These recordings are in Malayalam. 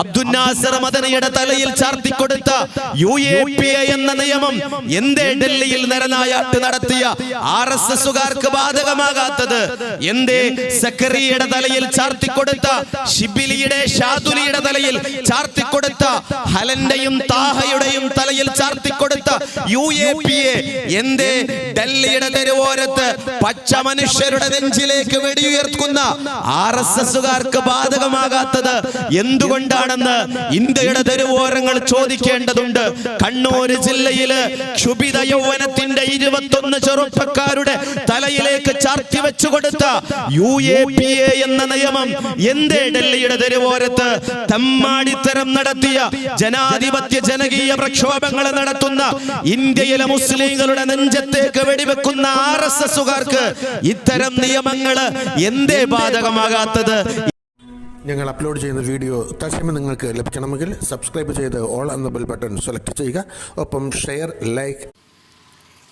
അബ്ദുന്നാസർ മദനയുടെ തലയിൽ ചാർത്തിക്കൊടുത്ത യു എ പി എ എന്ന നിയമം എന്തേ ഡൽഹിയിൽ നരനായാട്ട് നടത്തിയ ആർ എസ് എസുകാർക്ക് ബാധകമാകാത്തത്? എന്തേ സക്കറിയുടെ തലയിൽ ചാർത്തിക്കൊടുത്ത ഷിബിലിയുടെ ഷാദുലിയുടെ തലയിൽ ചാർത്തിക്കൊടുത്ത ഹലന്റെയും താഹയുടെയും തലയിൽ ചാർത്തിക്കൊടുത്ത യു എ പി എ എന്തേ ഡൽഹിയുടെ തെരുവോരത്ത് പച്ച മനുഷ്യരുടെ നെഞ്ചിലേക്ക് വെടിയുയർത്തുന്ന ആർ എസ് എസുകാർക്ക് ബാധകമാകാത്തത്? എന്തുകൊണ്ടാണെന്ന് ഇന്ത്യയുടെ തെരുവോരങ്ങൾ ചോദിക്കേണ്ടതുണ്ട്. കണ്ണൂർ ജില്ലയിൽ ക്ഷുഭിത യൗവനത്തിന്റെ ഇരുപത്തൊന്ന് ചെറുപ്പക്കാരുടെ തലയിലേക്ക് ചാർത്തി വെച്ചു കൊടുത്ത യു എ പി എ എന്ന നിയമം എന്തേ ഡൽഹിയുടെ തെരുവോരത്ത് തമ്മാടിത്തരം നടത്തിയ ജനാധിപത്യ ജനകീയ പ്രക്ഷോഭങ്ങൾ നടത്തുന്ന ഇന്ത്യയിലെ മുസ്ലിങ്ങളുടെ നെഞ്ചത്തേക്ക് വെടിവെക്കുന്ന ആർ എസ് എസുകാർക്ക് ഇത്തരം നിയമങ്ങൾ എന്തേ ബാധകമാകാത്തത്? ഞങ്ങൾ അപ്ലോഡ് ചെയ്യുന്ന വീഡിയോ തത്സമയം നിങ്ങൾക്ക് ലഭിക്കണമെങ്കിൽ സബ്സ്ക്രൈബ് ചെയ്ത് ഓൾ എന്ന ബെൽ ബട്ടൺ സെലക്ട് ചെയ്യുക. ഒപ്പം ഷെയർ ലൈക്ക്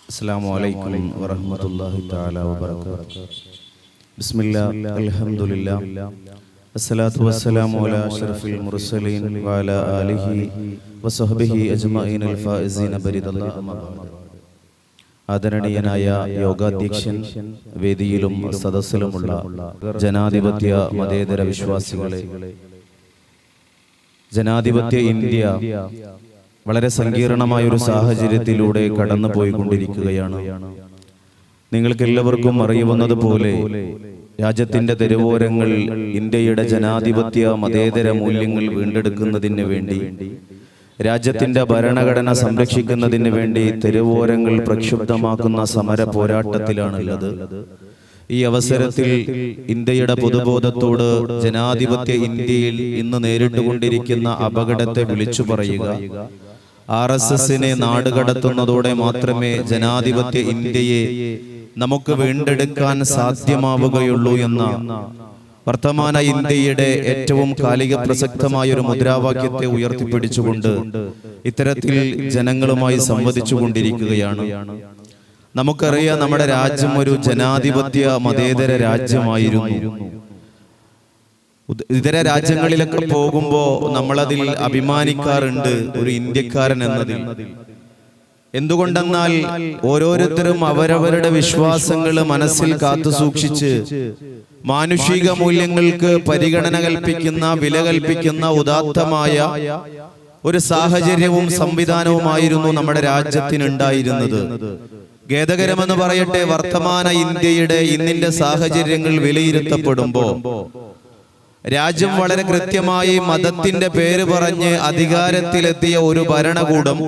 അസ്സാം വലൈക്കും വറഹമത്തല്ലാഹി തആല വസ്സലാമു അലാ മുർസലീൻ ആദരണീയനായ യോഗാധ്യക്ഷൻ വേദിയിലും സദസ്സിലുമുള്ള ജനാധിപത്യ മതേതര വിശ്വാസികളെ. ജനാധിപത്യ ഇന്ത്യ വളരെ സങ്കീർണമായ ഒരു സാഹചര്യത്തിലൂടെ കടന്നു പോയിക്കൊണ്ടിരിക്കുകയാണ് നിങ്ങൾക്ക് എല്ലാവർക്കും അറിയുന്നത് പോലെ രാജ്യത്തിന്റെ തെരുവോരങ്ങൾ ഇന്ത്യയുടെ ജനാധിപത്യ മതേതര മൂല്യങ്ങൾ വീണ്ടെടുക്കുന്നതിന് വേണ്ടി രാജ്യത്തിന്റെ ഭരണഘടന സംരക്ഷിക്കുന്നതിന് വേണ്ടി തെരുവോരങ്ങൾ പ്രക്ഷുബ്ധമാക്കുന്ന സമര പോരാട്ടത്തിലാണുള്ളത്. ഈ അവസരത്തിൽ ഇന്ത്യയുടെ പൊതുബോധത്തോട് ജനാധിപത്യ ഇന്ത്യയിൽ ഇന്ന് നേരിട്ടുകൊണ്ടിരിക്കുന്ന അപകടത്തെ വിളിച്ചു പറയുക. ആർ എസ് എസിനെ നാടുകടത്തുന്നതോടെ മാത്രമേ ജനാധിപത്യ ഇന്ത്യയെ നമുക്ക് വീണ്ടെടുക്കാൻ സാധ്യമാവുകയുള്ളൂ എന്ന വർത്തമാന ഇന്ത്യയുടെ ഏറ്റവും കാലിക പ്രസക്തമായ ഒരു മുദ്രാവാക്യത്തെ ഉയർത്തിപ്പിടിച്ചുകൊണ്ട് ഇത്തരത്തിൽ ജനങ്ങളുമായി സംവദിച്ചു കൊണ്ടിരിക്കുകയാണ് നമുക്കറിയാം നമ്മുടെ രാജ്യം ഒരു ജനാധിപത്യ മതേതര രാജ്യമായിരുന്നു. ഇതര രാജ്യങ്ങളിലൊക്കെ പോകുമ്പോ നമ്മളതിൽ അഭിമാനിക്കാറുണ്ട് ഒരു ഇന്ത്യക്കാരൻ എന്നതിൽ. എന്തുകൊണ്ടെന്നാൽ ഓരോരുത്തരും അവരവരുടെ വിശ്വാസങ്ങൾ മനസ്സിൽ കാത്തു സൂക്ഷിച്ച് മാനുഷിക മൂല്യങ്ങൾക്ക് പരിഗണന കൽപ്പിക്കുന്ന വില കൽപ്പിക്കുന്ന ഉദാത്തമായ ഒരു സാഹചര്യവും സംവിധാനവുമായിരുന്നു നമ്മുടെ രാജ്യത്തിനുണ്ടായിരുന്നത്. ഖേദകരമെന്ന് പറയട്ടെ വർത്തമാന ഇന്ത്യയുടെ ഇന്നിന്റെ സാഹചര്യങ്ങൾ വിലയിരുത്തപ്പെടുമ്പോ രാജ്യം വളരെ കൃത്യമായി മതത്തിന്റെ പേര് പറഞ്ഞ് അധികാരത്തിലെത്തിയ ഒരു ഭരണകൂടം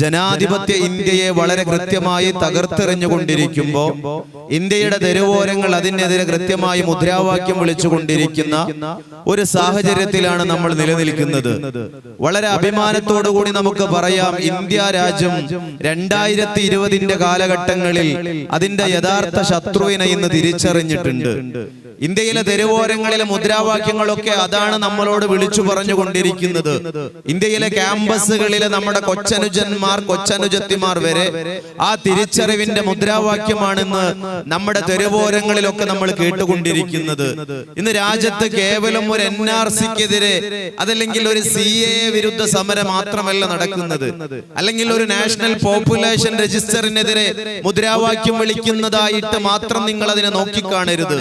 ജനാധിപത്യ ഇന്ത്യയെ വളരെ കൃത്യമായി തകർത്തെറിഞ്ഞുകൊണ്ടിരിക്കുമ്പോ ഇന്ത്യയുടെ തെരുവോരങ്ങൾ അതിനെതിരെ കൃത്യമായി മുദ്രാവാക്യം വിളിച്ചുകൊണ്ടിരിക്കുന്ന ഒരു സാഹചര്യത്തിലാണ് നമ്മൾ നിലനിൽക്കുന്നത്. വളരെ അഭിമാനത്തോടു കൂടി നമുക്ക് പറയാം ഇന്ത്യ രാജ്യം രണ്ടായിരത്തി ഇരുപതിന്റെ കാലഘട്ടങ്ങളിൽ അതിന്റെ യഥാർത്ഥ ശത്രുവിനെ ഇന്ന് തിരിച്ചറിഞ്ഞിട്ടുണ്ട്. ഇന്ത്യയിലെ തെരുവോരങ്ങളിലെ മുദ്രാവാക്യങ്ങളൊക്കെ അതാണ് നമ്മളോട് വിളിച്ചു പറഞ്ഞുകൊണ്ടിരിക്കുന്നത്. ഇന്ത്യയിലെ ക്യാമ്പസുകളിലെ നമ്മുടെ കൊച്ചനുജന്മാർ കൊച്ചനുജത്തിമാർ വരെ ആ തിരിച്ചറിവിന്റെ മുദ്രാവാക്യമാണെന്ന് നമ്മുടെ തെരുവോരങ്ങളിലൊക്കെ നമ്മൾ കേട്ടുകൊണ്ടിരിക്കുന്നത്. ഇന്ന് രാജ്യത്ത് കേവലം ഒരു എൻ ആർ സിക്കെതിരെ അതല്ലെങ്കിൽ ഒരു സി എ വിരുദ്ധ സമരം മാത്രമല്ല നടക്കുന്നത്. അല്ലെങ്കിൽ ഒരു നാഷണൽ പോപ്പുലേഷൻ രജിസ്റ്ററിനെതിരെ മുദ്രാവാക്യം വിളിക്കുന്നതായിട്ട് മാത്രം നിങ്ങൾ അതിനെ നോക്കിക്കാണരുത്.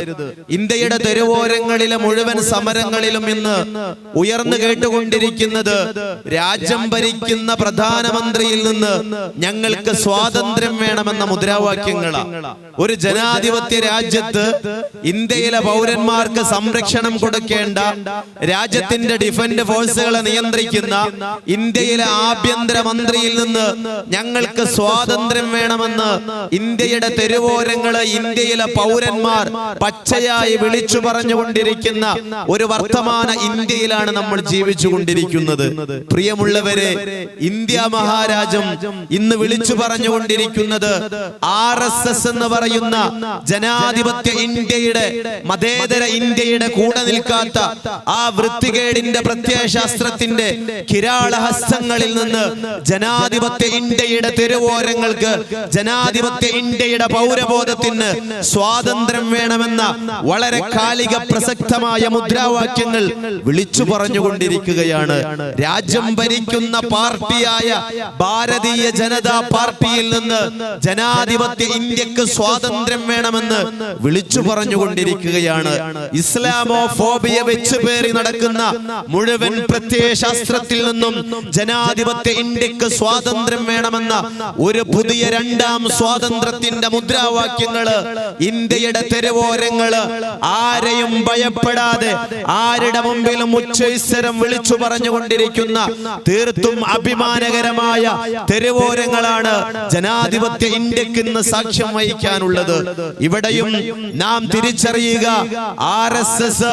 ഇന്ത്യയുടെ തെരുവോരങ്ങളിലെ മുഴുവൻ സമരങ്ങളിലും ഇന്ന് ഉയർന്നു കേട്ടുകൊണ്ടിരിക്കുന്നത് രാജ്യം ഭരിക്കുന്ന പ്രധാനമന്ത്രിയിൽ നിന്ന് ഞങ്ങൾക്ക് സ്വാതന്ത്ര്യം വേണമെന്ന മുദ്രാവാക്യങ്ങളാണ് ഒരു ജനാധിപത്യ രാജ്യത്ത് ഇന്ത്യയിലെ പൗരന്മാർക്ക് സംരക്ഷണം കൊടുക്കേണ്ട രാജ്യത്തിന്റെ ഡിഫൻഡ് ഫോഴ്സുകളെ നിയന്ത്രിക്കുന്ന ഇന്ത്യയിലെ ആഭ്യന്തര മന്ത്രിയിൽ നിന്ന് ഞങ്ങൾക്ക് സ്വാതന്ത്ര്യം വേണമെന്ന് ഇന്ത്യയുടെ തെരുവോരങ്ങൾ ഇന്ത്യയിലെ പൗരന്മാർ പച്ചയായി വിളിച്ചു പറഞ്ഞുകൊണ്ടിരിക്കുന്ന ഒരു വർത്തമാന ഇന്ത്യയിലാണ് നമ്മൾ ജീവിച്ചു കൊണ്ടിരിക്കുന്നത് പ്രിയമുള്ളവരെ ഇന്ത്യ മഹാരാജം ഇന്ന് വിളിച്ചു പറഞ്ഞുകൊണ്ടിരിക്കുന്നത് ആർ എസ് എസ് എന്ന് പറയുന്ന ജനാധിപത്യ ഇന്ത്യയുടെ മതേതര ഇന്ത്യയുടെ കൂടെ നിൽക്കാത്ത ആ വൃത്തികേടിന്റെ പ്രത്യയശാസ്ത്രത്തിന്റെ കിരാളഹസ്തങ്ങളിൽ നിന്ന് ജനാധിപത്യ ഇന്ത്യയുടെ തെരുവോരങ്ങൾക്ക് ജനാധിപത്യ ഇന്ത്യയുടെ പൗരബോധത്തിന് സ്വാതന്ത്ര്യം വേണമെന്ന വളരെ വളരെ കാലിക പ്രസക്തമായ മുദ്രാവാക്യങ്ങൾ വിളിച്ചു പറഞ്ഞുകൊണ്ടിരിക്കുകയാണ്. രാജ്യം ഭരിക്കുന്ന പാർട്ടിയായ ഭാരതീയ ജനതാ പാർട്ടിയിൽ നിന്ന് ജനാധിപത്യ ഇന്ത്യയ്ക്ക് സ്വാതന്ത്ര്യം വേണമെന്ന് വിളിച്ചു പറഞ്ഞുകൊണ്ടിരിക്കുകയാണ്. ഇസ്ലാമോ ഫോബിയ വെച്ച് പേറി നടക്കുന്ന മുഴുവൻ പ്രത്യയശാസ്ത്രത്തിൽ നിന്നും ജനാധിപത്യ ഇന്ത്യയ്ക്ക് സ്വാതന്ത്ര്യം വേണമെന്ന ഒരു പുതിയ രണ്ടാം സ്വാതന്ത്ര്യത്തിന്റെ മുദ്രാവാക്യങ്ങൾ ഇന്ത്യയുടെ തെരുവോരങ്ങൾ ആരെയും ഭയപ്പെടാതെ ആരുടെ മുമ്പിലും ഉച്ചൈസ്വരം വിളിച്ചു പറഞ്ഞുകൊണ്ടിരിക്കുന്ന തീർത്തും അഭിമാനകരമായ തെരുവോരങ്ങളാണ് ജനാധിപത്യ ഇന്ത്യയ്ക്ക് ഇന്ന് സാക്ഷ്യം വഹിക്കാനുള്ളത്. ഇവിടെയും നാം തിരിച്ചറിയുക ആർ എസ് എസ്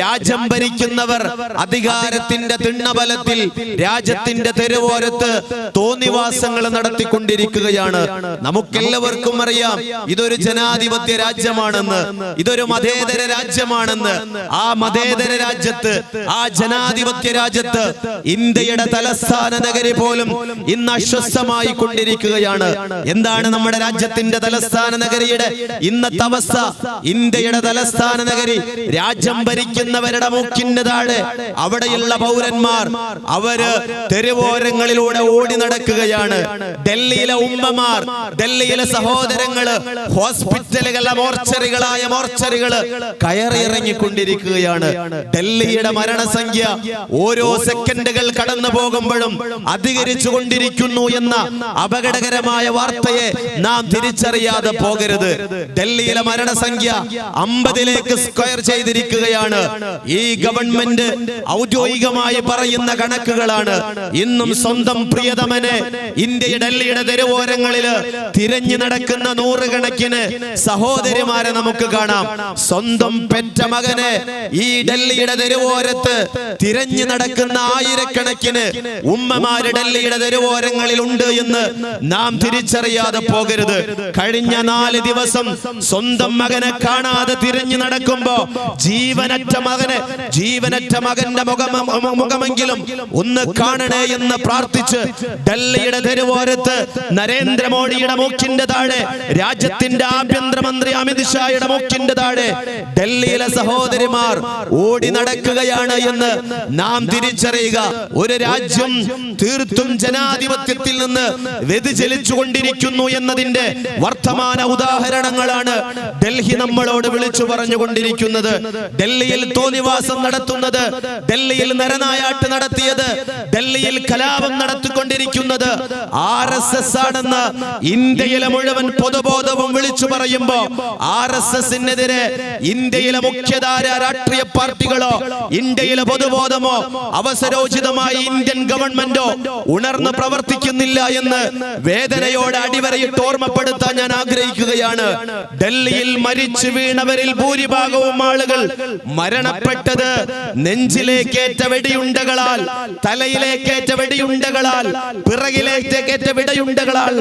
രാജ്യം ഭരിക്കുന്നവർ അധികാരത്തിന്റെ തിണ്ണബലത്തിൽ രാജ്യത്തിന്റെ തെരുവോരത്ത് തോന്നിവാസങ്ങൾ നടത്തിക്കൊണ്ടിരിക്കുകയാണ്. നമുക്കെല്ലാവർക്കും അറിയാം ഇതൊരു ജനാധിപത്യ രാജ്യമാണെന്ന്. ഇതൊരു മതേതര രാജ്യമാണെന്ന് ആ മതേതര രാജ്യത്ത് ആ ജനാധിപത്യ രാജ്യത്ത് ഇന്ത്യയുടെ തലസ്ഥാന നഗരി പോലും ഇന്ന് അസ്വസ്ഥമായി കൊണ്ടിരിക്കുകയാണ് എന്താണ് നമ്മുടെ രാജ്യത്തിന്റെ തലസ്ഥാന നഗരിയുടെ ഇന്നത്തെ അവസ്ഥ? ഇന്ത്യയുടെ തലസ്ഥാന നഗരി രാജ്യം ഭരിക്കുന്നവരുടെ മൂക്കിന് താഴെ അവിടെയുള്ള പൗരന്മാർ അവർ തെരുവോരങ്ങളിലൂടെ ഓടി നടക്കുകയാണ്. ഡൽഹിയിലെ ഉമ്മമാർ ഡൽഹിയിലെ സഹോദരങ്ങൾ ഹോസ്പിറ്റലുകളിലെ മോർച്ചറികളായ മോർച്ചറികൾ കയറിയിറങ്ങിക്കൊണ്ടിരിക്കുകയാണ്. ഡൽഹിയുടെ മരണസംഖ്യ ഓരോ സെക്കൻഡുകൾ കടന്നു പോകുമ്പോഴും അധികരിച്ചു കൊണ്ടിരിക്കുന്നു എന്ന അപകടകരമായ വാർത്തയെ നാം തിരിച്ചറിയാതെ പോകരുത്. ഡൽഹിയിലെ മരണസംഖ്യ അമ്പതിലേക്ക് സ്ക്വയർ ചെയ്തിരിക്കുകയാണ്. ഈ ഗവൺമെന്റ് ഔദ്യോഗികമായി പറയുന്ന കണക്കുകളാണ്. ഇന്നും സ്വന്തം പ്രിയതമനെ ഇന്ത്യ ഡൽഹിയുടെ തെരുവോരങ്ങളിൽ തിരഞ്ഞു നടക്കുന്ന നൂറുകണക്കിന് സഹോദരിമാരെ നമുക്ക് കാണാം. സ്വന്തം പെറ്റ മകനെ ഈ ഡൽഹിയുടെ തെരുവോരത്ത് തിരഞ്ഞു നടക്കുന്ന ആയിരക്കണക്കിന് ഉമ്മമാര് ഡൽഹിയുടെ തെരുവോരങ്ങളിൽ ഉണ്ട് എന്ന് നാം തിരിച്ചറിയാതെ പോകരുത്. കഴിഞ്ഞ നാല് ദിവസം സ്വന്തം മകനെ കാണാതെ തിരഞ്ഞു നടക്കുമ്പോ ജീവനറ്റ മകനെ ജീവനറ്റ മകന്റെ മുഖം മുഖമെങ്കിലും ഒന്ന് കാണണേ എന്ന് പ്രാർത്ഥിച്ച് ഡൽഹിയുടെ തെരുവോരത്ത് നരേന്ദ്രമോദിയുടെ മൂക്കിന്റെ താഴെ രാജ്യത്തിന്റെ ആഭ്യന്തരമന്ത്രി അമിത് ഷായുടെ മൂക്കിന്റെ താഴെ ഡൽഹിയിലെ സഹോദരിമാർ ഓടി നടക്കുകയാണ് എന്ന് നാം തിരിച്ചറിയുക. ഒരു രാജ്യം തീർത്തും ജനാധിപത്യത്തിൽ നിന്ന് വ്യതിചലിച്ചു കൊണ്ടിരിക്കുന്നു എന്നതിന്റെ വർത്തമാന ഉദാഹരണങ്ങളാണ് ഡൽഹി നമ്മളോട് വിളിച്ചു പറഞ്ഞുകൊണ്ടിരിക്കുന്നത് ഡൽഹിയിൽ തോന്നിവാസം നടത്തുന്നത്. ഡൽഹിയിൽ നരനായാട്ട് നടത്തിയത്. ഡൽഹിയിൽ കലാപം നടത്തിക്കൊണ്ടിരിക്കുന്നത്. ആർ എസ് എസ് ആണെന്ന് ഇന്ത്യയിലെ മുഴുവൻ പൊതുബോധവും വിളിച്ചു പറയുമ്പോ ആർ എസ് എസിനെതിരെ ഇന്ത്യയിലെ മുഖ്യധാര രാഷ്ട്രീയ പാർട്ടികളോ ഇന്ത്യയിലെ പൊതുബോധമോ അവസരോചിതമായി ഇന്ത്യൻ ഗവൺമെന്റോ ഉണർന്ന് പ്രവർത്തിക്കുന്നില്ല എന്ന് വേദനയോടെ അടിവരയിട്ട് ഓർമ്മപ്പെടുത്താൻ ഞാൻ ആഗ്രഹിക്കുകയാണ്. ഡൽഹിയിൽ മരിച്ചു വീണവരിൽ ഭൂരിഭാഗവും ആളുകൾ മരണപ്പെട്ടത് നെഞ്ചിലേക്കേറ്റ വെടിയുണ്ടകളാൽ തലയിലേക്കേറ്റ വെടിയുണ്ടകളാൽ പിറകിലേക്കേറ്റ വെടിയുണ്ടകളാൽ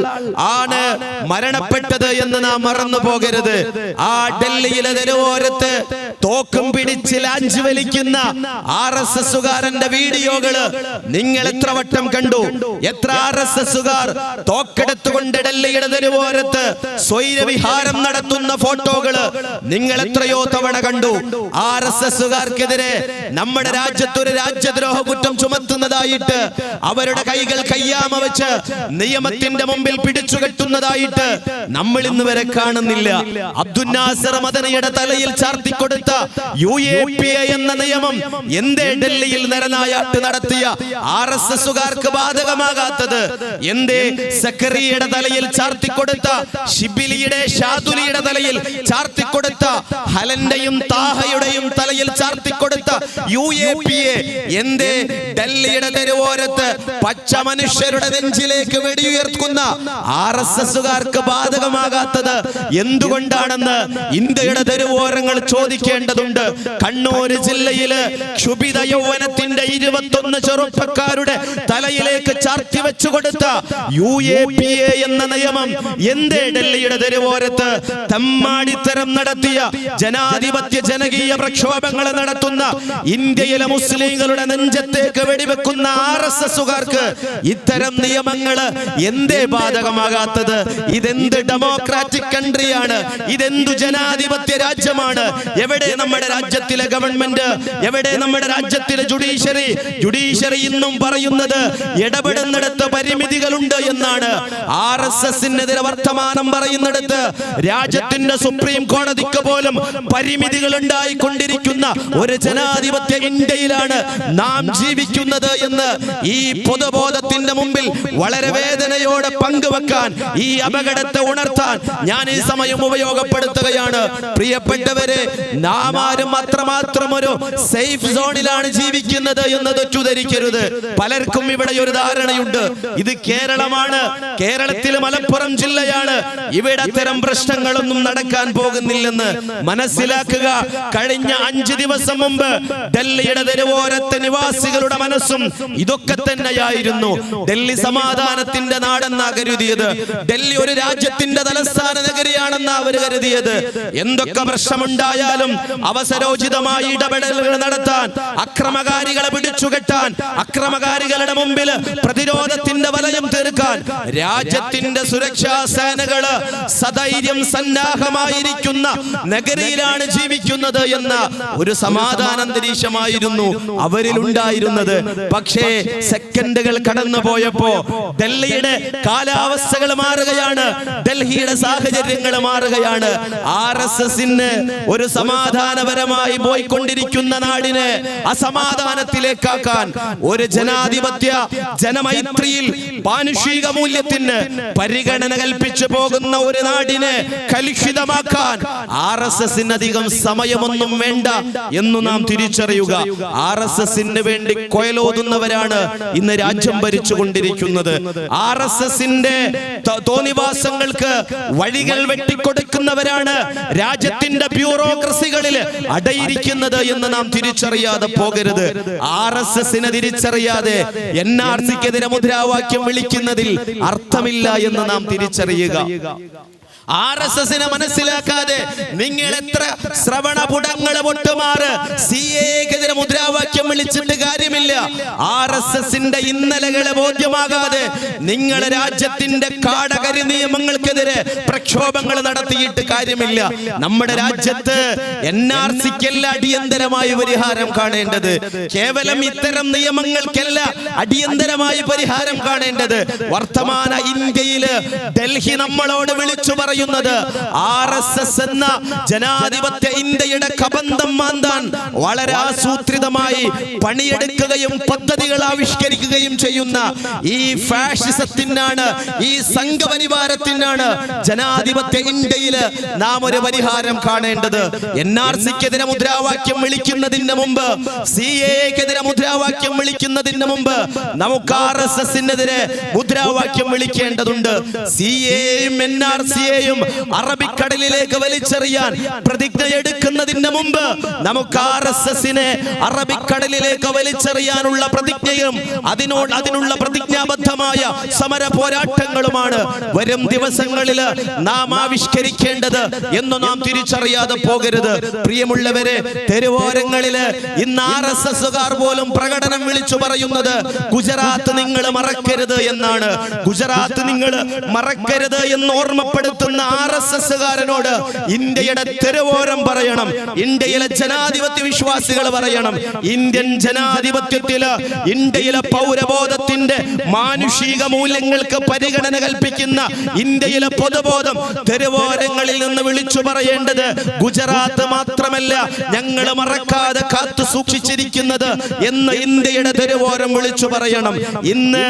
ആണ് മരണപ്പെട്ടത് എന്ന് നാം മറന്നു പോകരുത് ആ ഡൽഹിയിലെ തെരുവോരത്ത് തോക്കും പിടിച്ച് ലാഞ്ച് വലിക്കുന്ന ആർ എസ് എസുകാരന്റെ വീഡിയോകൾ നിങ്ങൾ എത്ര വട്ടം കണ്ടു? എത്ര ആർ എസ് എസുകാർ തോക്കെടുത്തുകൊണ്ട് ഡൽഹിയുടെ തെരുവോരത്ത് സ്വൈരവിഹാരം നടത്തുന്ന ഫോട്ടോകൾ നിങ്ങൾ എത്രയോ തവണ കണ്ടു. ആർ എസ് എസുകാർക്കെതിരെ നമ്മുടെ രാജ്യത്ത് ഒരു രാജ്യദ്രോഹ കുറ്റം ചുമത്തുന്നതായിട്ട് അവരുടെ കൈകൾ കയ്യാമ വെച്ച് നിയമത്തിന്റെ മുമ്പിൽ പിടിച്ചു കെട്ടുന്നതായിട്ട് നമ്മൾ ഇന്ന് വരെ കാണുന്നില്ല. അബ്ദുൽ നാസർ മദനയുടെ തലയിൽ ചാർത്തിക്കൊടുത്ത യു എ പി എ എന്ന നിയമം എന്തേ ഡൽഹിയിൽ നരനായാട്ട് നടത്തിയ ആർ എസ് എസുകാർക്ക് ബാധകമാകാത്തത് എന്തേ സക്കറിയുടെ തലയിൽ ചാർത്തിക്കൊടുത്ത ഷിബിലിയുടെ ഷാദുലിയുടെ തലയിൽ ചാർത്തിക്കൊടുത്ത ഹലന്റെയും താഹയുടെയും തലയിൽ ചാർത്തിക്കൊടുത്ത യു എ പി എ എന്തേ ഡൽഹിയുടെ തെരുവോരത്ത് പച്ച മനുഷ്യരുടെ നെഞ്ചിലേക്ക് വെടിയുയർത്തുന്ന ആർ എസ് എസുകാർക്ക് ബാധകമാകാത്തത് എന്തുകൊണ്ടാണെന്ന് ഇന്ത്യയുടെ തെരുവോരങ്ങൾ ചോദിക്കേണ്ടതുണ്ട്. കണ്ണൂർ ജില്ലയിൽ ക്ഷുഭിത യൗവനത്തിന്റെ ഇരുപത്തൊന്ന് ചെറുപ്പക്കാരുടെ തലയിലേക്ക് ചാർത്തി വെച്ചു കൊടുത്ത യു എ പി എ എന്ന നിയമം എന്തേ ഡൽഹിയുടെ തെരുവോരത്ത് തമ്മാടിത്തരം നടത്തിയ ജനാധിപത്യ ജനകീയ പ്രക്ഷോഭങ്ങൾ നടത്തുന്ന ഇന്ത്യയിലെ മുസ്ലിങ്ങളുടെ നെഞ്ചത്തേക്ക് വെടിവെക്കുന്ന ആർ എസ് എസുകാർക്ക് ഇത്തരം നിയമങ്ങൾ എന്തേ ബാധകമാകാത്തത്? ഇതെന്ത് ഡെമോക്രാറ്റിക് കൺട്രിയാണ്? ഇതെന്തു ജനാധിപത്യ രാജ്യം രാജ്യമാണ്. എവിടെ നമ്മുടെ രാജ്യത്തിലെ ഗവൺമെന്റ്? എവിടെ നമ്മുടെ രാജ്യത്തിലെ ജുഡീഷ്യറി? ജുഡീഷ്യറി? ഇന്നും പറയുന്നത് ഇടപെടുന്നിടത്ത് പരിമിതികളുണ്ട് എന്നാണ് ആർ എസ് എസിനെതിരെ വർത്തമാനം പറയുന്നിടത്ത് രാജ്യത്തിന്റെ സുപ്രീം കോടതിക്ക് പോലും പരിമിതികൾ ഉണ്ടായിക്കൊണ്ടിരിക്കുന്ന ഒരു ജനാധിപത്യ ഇന്ത്യയിലാണ് നാം ജീവിക്കുന്നത് എന്ന് ഈ പൊതുബോധത്തിന്റെ മുമ്പിൽ വളരെ വേദനയോടെ പങ്കുവെക്കാൻ ഈ അപകടത്തെ ഉണർത്താൻ ഞാൻ ഈ സമയം ഉപയോഗപ്പെടുത്തുകയാണ്. പ്രിയപ്പെട്ടവരെ നാം ആരും അത്രമാത്രം ഒരു സേഫ് സോണിലാണ് ജീവിക്കുന്നത് എന്ന് തെറ്റുധരിക്കരുത് പലർക്കും ഇവിടെ ഒരു ധാരണയുണ്ട്. ഇത് കേരളമാണ്. കേരളത്തിലെ മലപ്പുറം ജില്ലയാണ്. ഇവിടെ അത്തരം പ്രശ്നങ്ങളൊന്നും നടക്കാൻ പോകുന്നില്ലെന്ന് മനസ്സിലാക്കുക. കഴിഞ്ഞ അഞ്ച് ദിവസം മുമ്പ് ഡൽഹിയുടെ തെരുവോരത്തെ നിവാസികളുടെ മനസ്സും ഇതൊക്കെ തന്നെയായിരുന്നു. ഡൽഹി സമാധാനത്തിന്റെ നാടെന്നാ കരുതിയത് ഡൽഹി ഒരു രാജ്യത്തിന്റെ തലസ്ഥാന നഗരിയാണെന്നാ അവർ കരുതിയത്. എന്തൊക്കെ പ്രശ്നമുണ്ടായാലും അവസരോചിതമായി ഇടപെടലുകൾ നടത്താൻ അക്രമകാരികളെ പിടിച്ചുകെട്ടാൻ അക്രമകാരികളുടെ മുമ്പിൽ പ്രതിരോധത്തിന്റെ വലയം തീർക്കാൻ രാജ്യത്തിന്റെ സുരക്ഷാ സേനകൾ സധൈര്യം സന്നാഹമായിരിക്കുന്ന നഗരിയിലാണ് ജീവിക്കുന്നത് എന്ന ഒരു സമാധാന അന്തരീക്ഷമായിരുന്നു അവരിൽ ഉണ്ടായിരുന്നത്. പക്ഷേ സെക്കൻഡുകൾ കടന്നു പോയപ്പോ ഡൽഹിയുടെ കാലാവസ്ഥകൾ മാറുകയാണ് ഡൽഹിയുടെ സാഹചര്യങ്ങൾ മാറുകയാണ്. ആർ എസ് എസിന് ഒരു സമാധാനപരമായി പോയിക്കൊണ്ടിരിക്കുന്ന നാടിനെ അസമാധാനത്തിലേക്കാക്കാൻ ഒരു ജനാധിപത്യ ജനമൈത്രിയിൽ മാനുഷിക മൂല്യത്തിന് പരിഗണന കൽപ്പിച്ചു പോകുന്ന ഒരു നാടിനെ കലുഷിതമാക്കാൻ ആർ എസ് എസിന് അധികം സമയമൊന്നും വേണ്ട എന്ന് നാം തിരിച്ചറിയുക. ആർ എസ് എസിന് വേണ്ടി കൊയലോതുന്നവരാണ് ഇന്ന് രാജ്യം ഭരിച്ചുകൊണ്ടിരിക്കുന്നത്. ആർ എസ് എസിന്റെ തോന്നിവാസങ്ങൾക്ക് വഴികൾ വെട്ടിക്കൊടുക്കുന്നവരാണ് രാജ്യത്തിന്റെ ബ്യൂറോക്രസികളിൽ അടയിരിക്കുന്നത് എന്ന് നാം തിരിച്ചറിയാതെ പോകരുത്. ആർ എസ് എസിനെ തിരിച്ചറിയാതെ എൻ ആർ സിക്കെതിരെ മുദ്രാവാക്യം വിളിക്കുന്നതിൽ അർത്ഥമില്ല എന്ന് നാം തിരിച്ചറിയുക. ആർ എസ് എസിനെ മനസ്സിലാക്കാതെ നിങ്ങൾ എത്ര ശ്രവണ പുടങ്ങൾ പൊട്ടുമാറ് സി എക്കെതിരെ മുദ്രാവാക്യം വിളിച്ചിട്ട് കാര്യമില്ല. ആർ എസ് എസിന്റെ ഇന്നലകളെ ബോധ്യമാകാതെ നിങ്ങൾ രാജ്യത്തിന്റെ കാടകരി നിയമങ്ങൾക്കെതിരെ പ്രക്ഷോഭങ്ങൾ നടത്തിയിട്ട് കാര്യമില്ല. നമ്മുടെ രാജ്യത്ത് എൻ ആർ സിക്കല്ല അടിയന്തരമായി പരിഹാരം കാണേണ്ടത്. കേവലം ഇത്തരം നിയമങ്ങൾക്കല്ല അടിയന്തരമായി പരിഹാരം കാണേണ്ടത്. വർത്തമാന ഇന്ത്യയിൽ ഡൽഹി നമ്മളോട് വിളിച്ചു പറയുന്നത് ആർ എസ് എസ് എന്ന ജനാധിപത്യ ഇന്ത്യയുടെ കബന്ധം മാന്താൻ വളരെ ആസൂത്രിതമായി പണിയെടുക്കുകയും പദ്ധതികൾ ആവിഷ്കരിക്കുകയും ചെയ്യുന്ന ഈ ഫാഷിസത്തിനാണ് ഈ സംഘപരിവാരത്തിനാണ് ജനാധിപത്യ ഇന്ത്യയിൽ നാം ഒരു പരിഹാരം കാണേണ്ടത്. എൻ ആർ സിക്കെതിരെ മുദ്രാവാക്യം വിളിക്കുന്നതിന് മുമ്പ് സി എക്കെതിരെ മുദ്രാവാക്യം വിളിക്കുന്നതിന് മുമ്പ് നമുക്ക് ആർ എസ് എസിനെതിരെ മുദ്രാവാക്യം വിളിക്കേണ്ടതുണ്ട്. സി എയും എൻ ആർ സിയെയും അറബിക്കടലിലേക്ക് വലിച്ചെറിയാൻ പ്രതിജ്ഞ എടുക്കുന്നതിന് മുമ്പ് നമുക്ക് ആർ എസ് എസിനെ അറബിക്കടലിലേക്ക് വലിച്ചെറിയാനുള്ള പ്രതിജ്ഞയും അതിനോട് അതിനുള്ള പ്രതിജ്ഞാബദ്ധമായ സമര പോരാട്ടങ്ങളുമാണ് വരും ദിവസങ്ങളിൽ നാം ആവിഷ്കരിക്കേണ്ടത് എന്ന് നാം തിരിച്ചറിയാതെ പോകരുത്. പ്രിയമുള്ളവരെ തെരുവോരങ്ങളിൽ ഇന്ന് ആർ എസ് എസുകാർ പോലും പ്രകടനം വിളിച്ചു പറയുന്നത് ഗുജറാത്ത് നിങ്ങൾ മറക്കരുത് എന്നാണ്. ഗുജറാത്ത് നിങ്ങൾ മറക്കരുത് എന്ന് ഓർമ്മപ്പെടുത്തുന്ന ആർ എസ് എസ്സുകാരനോട് ഇന്ത്യയുടെ തെരുവോരം പറയണം. ഇന്ത്യയിലെ ജനാധിപത്യ വിശ്വാസികൾ പറയണം. ഇന്ത്യൻ ജനാധിപത്യത്തിൽ ഇന്ത്യയിലെ പൗരബോധത്തിന്റെ മാനുഷിക മൂല്യങ്ങൾക്ക് പരിഗണന കൽപ്പിക്കുന്ന ഇന്ത്യയിലെ പൊതുബോധം തെരുവോരങ്ങളിൽ നിന്ന് വിളിച്ചു പറയേണ്ടത് ഗുജറാത്ത് മാത്രമല്ല ഞങ്ങൾ മറക്കാതെ കാത്തു സൂക്ഷിച്ചിരിക്കുന്നത് എന്ന് ഇന്ത്യയുടെ തെരുവോരം വിളിച്ചു പറയണം. ഇന്ന്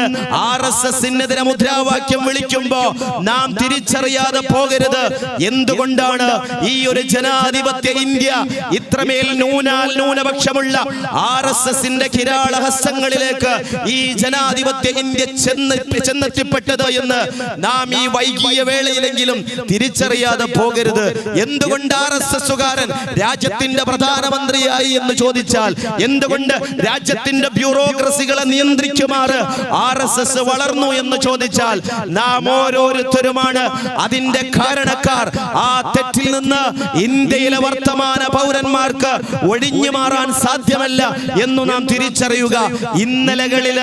ആർ എസ് എസിനെതിരെ മുദ്രാവാക്യം വിളിക്കുമ്പോ നാം തിരിച്ചറിയാതെ പോകരുത്. എന്തുകൊണ്ടാണ് ഈ ഒരു ജനാധിപത്യ ഇന്ത്യ ഇത്രമേൽ ന്യൂനാൽ ന്യൂനപക്ഷമുള്ള ആർ എസ് എസിന്റെ കിരാളഹസ്തങ്ങളിലേക്ക് ഈ ജനാധിപത്യ ഇന്ത്യ ചെന്ന് ചെന്നെത്തിപ്പെട്ടത് എന്ന് നാം ഈ വൈകിയ വേളയിലെങ്കിലും തിരിച്ചറിയാതെ പോകരുത്. എന്തുകൊണ്ട് ആർ എസ് എസുകാരൻ രാജ്യത്തിന്റെ പ്രധാനമന്ത്രിയായി എന്ന് ചോദിച്ചാൽ എന്തുകൊണ്ട് രാജ്യത്തിന്റെ ബ്യൂറോക്രസികളെ നിയന്ത്രിക്കുമാറ്? ആർ എസ് എസ് വളർന്നു എന്ന് ചോദിച്ചാൽ നാം ഓരോരുത്തരുമാണ് അതിന്റെ കാരണക്കാർ ആ തെറ്റിൽ നിന്ന് ഇന്ത്യയിലെ വർത്തമാന പൗരന്മാർക്ക് ഒഴിഞ്ഞു മാറാൻ സാധ്യമല്ല എന്ന് നാം തിരിച്ചറിയുക. ഇന്നലകളിൽ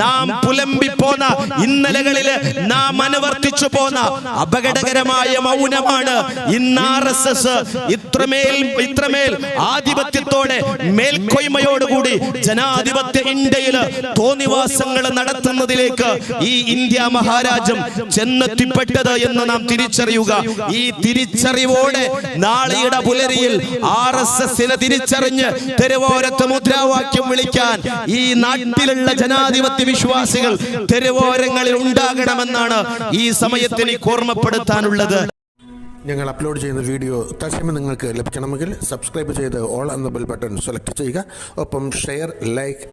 നാം പുലമ്പിപ്പോന്ന ഇന്നലകളിൽ നാം അനുവർത്തിച്ചു പോന്ന അപകടകരമായ മൗനമാണ് ഇന്ന് ആർ എസ് എസ് ഇത്രമേൽ ഇത്രമേൽ ആധിപത്യത്തോടെ മേൽക്കൊയ്മയോടുകൂടി ജനാധിപത്യ ഇന്ത്യയിൽ തോന്നിവാസങ്ങൾ നടത്തുന്നതിലേക്ക് ഈ ഇന്ത്യ മഹാരാജ്യം ചെന്നെത്തിപ്പെട്ടത് എന്ന് നാം തിരിച്ചറിയുക. ഈ തിരിച്ചറിവോടെ നാളെയുടെ പുലരിയിൽ ആർ എസ് എസിനെ തിരിച്ചറിഞ്ഞ് തെരുവോരത്ത് മുദ്രാവാക്യം വിളിക്കാൻ ഈ നാട്ടിലുള്ള ജനാധിപത്യ വിശ്വാസികൾ തെരുവോരങ്ങളിൽ ഉണ്ടാകണമെന്നാണ് ഈ സമയത്ത് എനിക്ക് ഓർമ്മപ്പെടുത്താനുള്ളത്. ഞങ്ങൾ അപ്ലോഡ് ചെയ്യുന്ന വീഡിയോ തത്സമയം നിങ്ങൾക്ക് ലഭിക്കണമെങ്കിൽ സബ്സ്ക്രൈബ് ചെയ്ത് ഓൾ എന്ന ബെൽ ബട്ടൺ സെലക്ട് ചെയ്യുക. ഒപ്പം ഷെയർ ലൈക്ക്